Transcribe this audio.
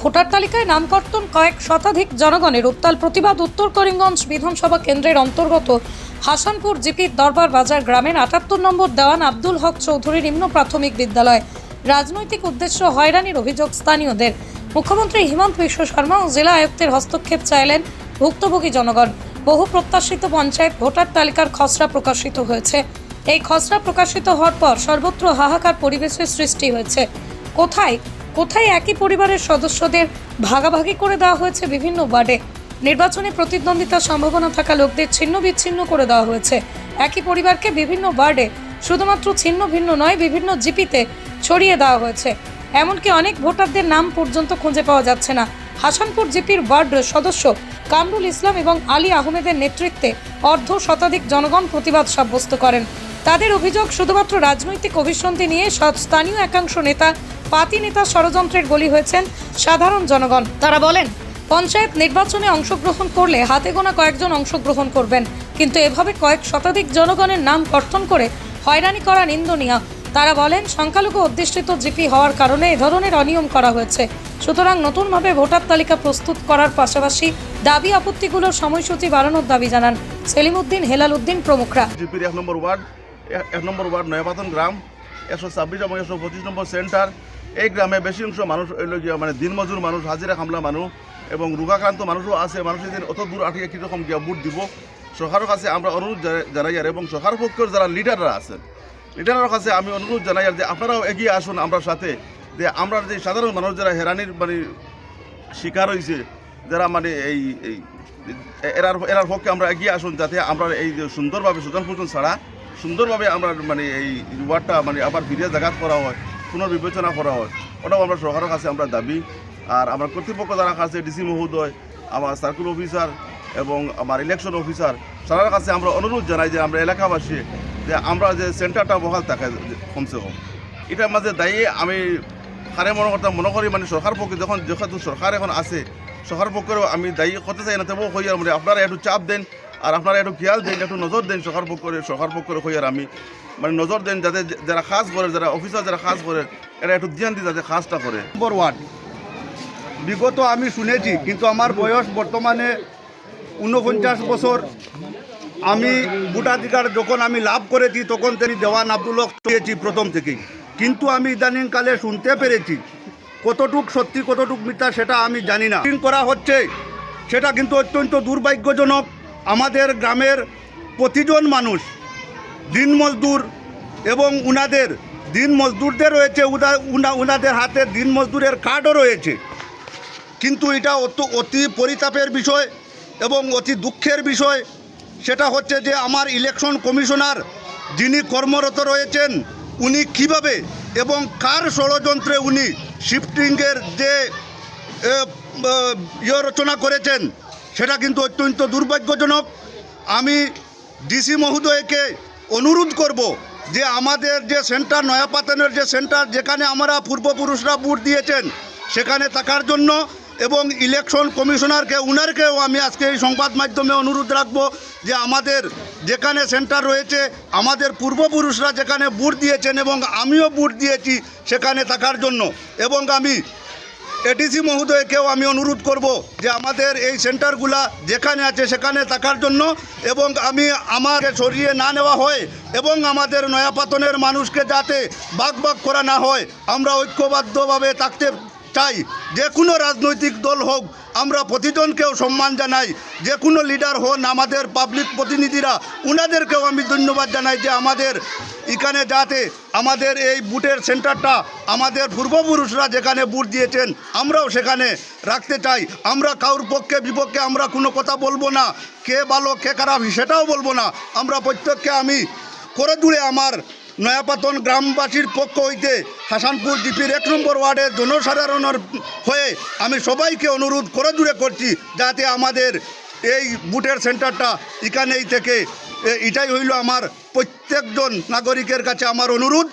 Voter তালিকায় নামকর্তন কয়েক শতাধিক জনগণের উত্তাল প্রতিবাদ উত্তর করিমগঞ্জ বিধানসভা কেন্দ্রের অন্তর্গত হাসানপুর জিপির দরবার বাজার গ্রামের আটাত্তর নম্বর দেওয়ান আব্দুল হক চৌধুরী নিম্ন প্রাথমিক বিদ্যালয়। রাজনৈতিক উদ্দেশ্য হয়রানির অভিযোগ স্থানীয়দের। মুখ্যমন্ত্রী হিমন্ত বিশ্ব শর্মা ও জেলা আয়ুক্তের হস্তক্ষেপ চাইলেন ভুক্তভোগী জনগণ। বহু প্রত্যাশিত পঞ্চায়েত ভোটার তালিকার খসড়া প্রকাশিত হয়েছে। এই খসড়া প্রকাশিত হওয়ার পর সর্বত্র হাহাকার পরিবেশের সৃষ্টি হয়েছে। কোথায় কোথায় একই পরিবারের সদস্যদের ভাগাভাগি করে দেওয়া হয়েছে বিভিন্ন ওয়ার্ডে? নির্বাচনে প্রতিদ্বন্দ্বিতার সম্ভাবনা থাকা লোকদের ছিন্ন বিচ্ছিন্ন করে দেওয়া হয়েছে। একই পরিবারকে বিভিন্ন ওয়ার্ডে শুধুমাত্র ছিন্ন ভিন্ন নয়, বিভিন্ন জিপিতে ছড়িয়ে দেওয়া হয়েছে। এমনকি অনেক ভোটারদের নাম পর্যন্ত খুঁজে পাওয়া যাচ্ছে না। হাসানপুর জিপির ওয়ার্ড সদস্য কামরুল ইসলাম এবং আলী আহমেদের নেতৃত্বে অর্ধ শতাধিক জনগণ প্রতিবাদ সাব্যস্ত করেন। তাদের অভিযোগ শুধুমাত্র রাজনৈতিক অভিসন্ধি নিয়ে স্থানীয় একাংশ নেতা পাতি নেতা ষড়যন্ত্রের গলি হয়েছেন সাধারণ জনগণ। তারা বলেন, পঞ্চায়েত নির্বাচনে অংশগ্রহণ করলে হাতে গোনা কয়েকজন অংশগ্রহণ করবেন। কিন্তু এভাবে কয়েক শতাধিক জনগণের নাম কর্তন করে হয়রানি করা নিন্দনীয়। তারা বলেন, সংখ্যালঘু অধ্যুষিত জিপি হওয়ার কারণে এ ধরনের অনিয়ম করা হয়েছে। সুতরাং নতুনভাবে ভোটার তালিকা প্রস্তুত করার পাশাপাশি দাবি আপত্তিগুলোর সময়সূচি বাড়ানোর দাবি জানান সেলিমউদ্দিন হেলাল উদ্দিন প্রমুখরা। জিপির এক নম্বর ওয়ার্ড, এক নম্বর ওয়ার্ড নয়াপাতন গ্রাম, একশো ছাব্বিশ এবং একশো পঁচিশ নম্বর সেন্টার এই গ্রামে বেশি অংশ মানুষ মানে দিনমজুর মানুষ, হাজিরা খামলা মানুষ এবং রোগাক্রান্ত মানুষও আছে। মানুষ এদিন অত দূর আঠিয়ে কীরকম গিয়া বুট দিব, সরকারের কাছে আমরা অনুরোধ জানাই- আর, এবং সরকার পক্ষের যারা লিডাররা আছেন লিডারের কাছে আমি অনুরোধ জানাই আর যে আপনারাও এগিয়ে আসুন আমরা সাথে, যে আমরা যে সাধারণ মানুষ যারা হেরানির মানে শিকার হয়েছে যারা মানে এই এই এরার এরার পক্ষে আমরা এগিয়ে আসুন যাতে আমরা এই সুন্দরভাবে সুজন ফুজন ছাড়া, সুন্দরভাবে আমরা মানে এই ওয়ার্ডটা মানে আবার ফিরিয়ে জাগাত করা হয়। পুনর্বিবেচনা করা হয়। ওটাও আমরা সরকারের কাছে আমরা দাবি। আর আমার কর্তৃপক্ষ যারা কাছে ডিসি মহোদয়, আমার সার্কেল অফিসার এবং আমার ইলেকশন অফিসার সারার কাছে আমরা অনুরোধ জানাই যে আমরা এলাকাবাসী, যে আমরা যে সেন্টারটা বহাল থাকে কমসে কম। এটার মাঝে দায়ী আমি সারে মনে করতাম মনে করি মানে সরকার পক্ষে যখন, যেহেতু সরকার এখন আছে, সরকার পক্ষেও আমি দায়ী করতে চাই না, তবুও হই মানে আপনারা একটু চাপ দেন। আর আপনারা একটু খেয়াল দেন, একটু নজর দেন সরকার পক্ষের সরকার পক্ষের হই আর আমি। মানে নজর দেন যাতে যারা কাজ করে, যারা অফিসার যারা কাজ করে, এরা একটু ধ্যান দিই যাতে কাজটা করে। নম্বর ওয়ার্ড বিগত আমি শুনেছি, কিন্তু আমার বয়স বর্তমানে ঊনপঞ্চাশ বছর। আমি ভোটাধিকার যখন আমি লাভ করেছি, তখন তিনি দেওয়ান আব্দুল পেয়েছি প্রথম থেকেই। কিন্তু আমি ইদানিংকালে শুনতে পেরেছি, কতটুক সত্যি, কতটুক মিথ্যা সেটা আমি জানি না। করা হচ্ছে, সেটা কিন্তু অত্যন্ত দুর্ভাগ্যজনক। আমাদের গ্রামের প্রতিজন মানুষ, দিন মজদুর এবং উনাদের, দিন মজদুরদের রয়েছে উনাদের হাতে দিন মজদুরের কার্ডও রয়েছে। কিন্তু এটা অত, অতি পরিতাপের বিষয় এবং অতি দুঃখের বিষয়। সেটা হচ্ছে যে আমার ইলেকশন কমিশনার যিনি কর্মরত রয়েছেন, উনি কীভাবে এবং কার ষড়যন্ত্রে উনি শিফটিংয়ের যে ইয়ে রচনা করেছেন সেটা কিন্তু অত্যন্ত দুর্ভাগ্যজনক। আমি ডিসি মহোদয়কে অনুরোধ করব যে আমাদের যে সেন্টার নয়াপাতনের যে সেন্টার, যেখানে আমরা পূর্বপুরুষরা ভোট দিয়েছেন, সেখানে থাকার জন্য এবং ইলেকশন কমিশনারকে, উনারকেও আমি আজকে এই সংবাদ মাধ্যমে অনুরোধ রাখব যে আমাদের যেখানে সেন্টার রয়েছে, আমাদের পূর্বপুরুষরা যেখানে ভোট দিয়েছেন এবং আমিও ভোট দিয়েছি সেখানে থাকার জন্য। এবং আমি এডিসি মহোদয়কেও আমি অনুরোধ করব যে আমাদের এই সেন্টারগুলা যেখানে আছে সেখানে থাকার জন্য এবং আমি আমার সরিয়ে না নেওয়া হয় এবং আমাদের নয়াপাতনের মানুষকে যাতে বাগ বাগ করা না হয়, আমরা ঐক্যবদ্ধভাবে থাকতে চাই, যে কোনো রাজনৈতিক দল হোক, আমরা প্রতিজনকেও সম্মান জানাই। যে কোনো লিডার হন, আমাদের পাবলিক প্রতিনিধিরা, উনাদেরকেও আমি ধন্যবাদ জানাই যে আমাদের এখানে যাতে আমাদের এই বুটের সেন্টারটা, আমাদের পূর্বপুরুষরা যেখানে বুট দিয়েছেন, আমরাও সেখানে রাখতে চাই। আমরা কারোর পক্ষে, বিপক্ষে আমরা কোনো কথা বলব না। কে ভালো, কে খারাপ, সেটাও বলব না। আমরা প্রত্যেককে আমি করে দূরে আমার নয়াপাতন গ্রামবাসীর পক্ষ হইতে হাসানপুর জিপির এক নম্বর ওয়ার্ডের জনসাধারণের হয়ে আমি সবাইকে অনুরোধ করে দূরে করছি যাতে আমাদের এই বুটের সেন্টারটা এখানেই থেকে এটাই হইল আমার প্রত্যেকজন নাগরিকের কাছে আমার অনুরোধ।